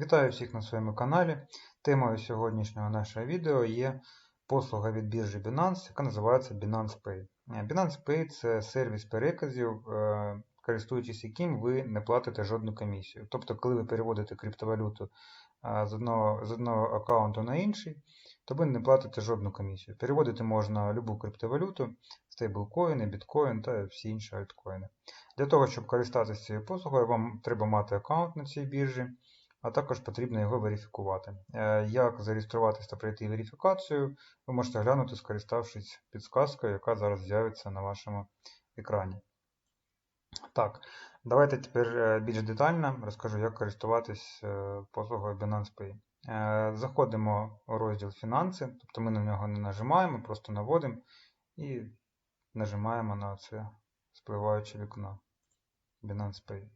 Вітаю всіх на своєму каналі. Темою сьогоднішнього нашого відео є послуга від біржі Binance, яка називається Binance Pay. Е, Binance Pay це сервіс переказів, е, користуючись яким ви не платите жодну комісію. Тобто, коли ви переводите криптовалюту е, з одного, з одного аккаунту на інший, то ви не платите жодну комісію. Переводити можна любу криптовалюту, стейблкоїни, біткоін та всі інші альткоїни. Для того, щоб користатися цією послугою, вам треба мати аккаунт на цій біржі, а також потрібно його верифікувати. Е, Як зареєструватися та пройти верифікацію, ви можете глянути, скориставшись підсказкою, яка зараз з'явиться на вашому екрані. Так, давайте тепер е, більш детально розкажу, як користуватись е, послугою Binance Pay. Заходимо у розділ Фінанси, тобто ми на нього не нажимаємо, просто наводимо і нажимаємо на це спливаюче вікно Binance Pay.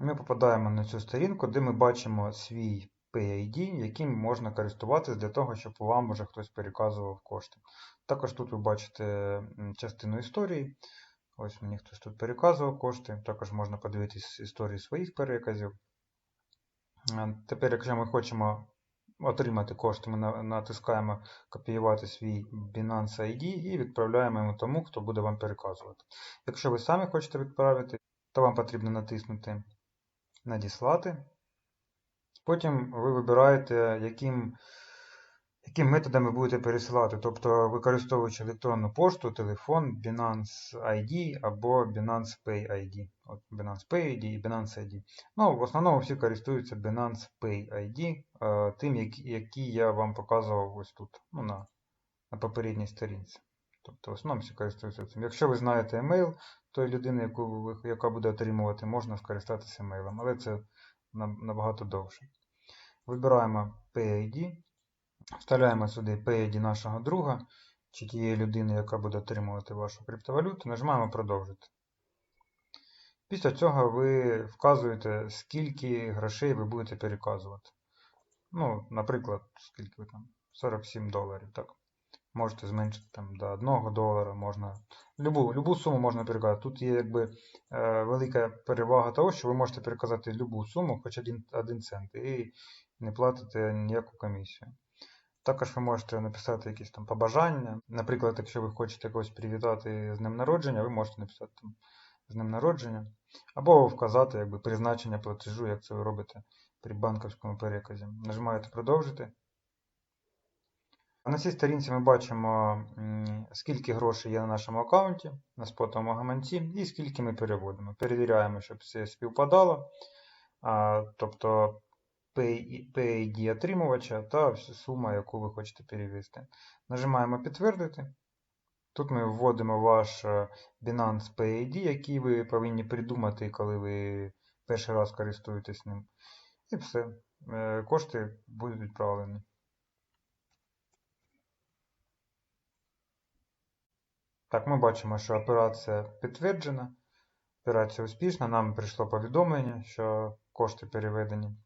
Ми попадаємо на цю сторінку, де ми бачимо свій PayID, яким можна користуватись для того, щоб вам вже хтось переказував кошти. Також тут ви бачите частину історії. Ось мені хтось тут переказував кошти. Також можна подивитись історії своїх переказів. Е, Тепер, якщо ми хочемо отримати кошти, ми натискаємо копіювати свій Binance ID і відправляємо йому тому, хто буде вам переказувати. Якщо ви самі хочете відправити, то вам потрібно натиснути Надіслати. Потім ви вибираєте, яким, яким методом ви будете пересилати. Тобто використовуючи електронну пошту, телефон, Binance ID або Binance Pay ID. От Binance Pay ID і Binance ID. Ну, в основному всі користуються Binance Pay ID, е, тим, який я вам показував ось тут, ну, на, на попередній сторінці. Тобто, в основному всі користуються цим. Якщо ви знаєте емейл тої людини, яку яка буде отримувати, можна скористатися емейлом, але це набагато довше. Вибираємо PayID, вставляємо сюди PayID нашого друга чи тієї людини, яка буде отримувати вашу криптовалюту, нажимаємо продовжити. Після цього ви вказуєте, скільки грошей ви будете переказувати. Ну, наприклад, скільки ви там? 47 доларів. Так. Можете зменшити там до 1 долара, можна. Любу, любу суму можна переказати. Тут є якби е, велика перевага того, що ви можете переказати любу суму, хоч 1, 1 цент, і не платите ніяку комісію. Також ви можете написати якісь там побажання. Наприклад, якщо ви хочете когось привітати з днем народження, ви можете написати там з днем народження, або вказати якби, призначення платежу, як це ви робите при банківському переказі. Нажимаєте продовжити. На цій сторінці ми бачимо, скільки грошей є на нашому аккаунті, на спотовому гаманці, і скільки ми переводимо. Перевіряємо, щоб все співпадало. Тобто PayID отримувача та сума, яку ви хочете перевести. Нажимаємо підтвердити. Тут ми вводимо ваш е, Binance PayID, який ви повинні придумати, коли ви перший раз користуєтесь ним. І все. Е, Кошти будуть відправлені. Так, ми бачимо, що операція підтверджена. Операція успішна. Нам прийшло повідомлення, що кошти переведені.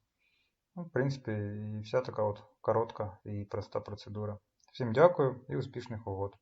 Ну, в принципі, і вся така от коротка і проста процедура. Всім дякую і успішних угод.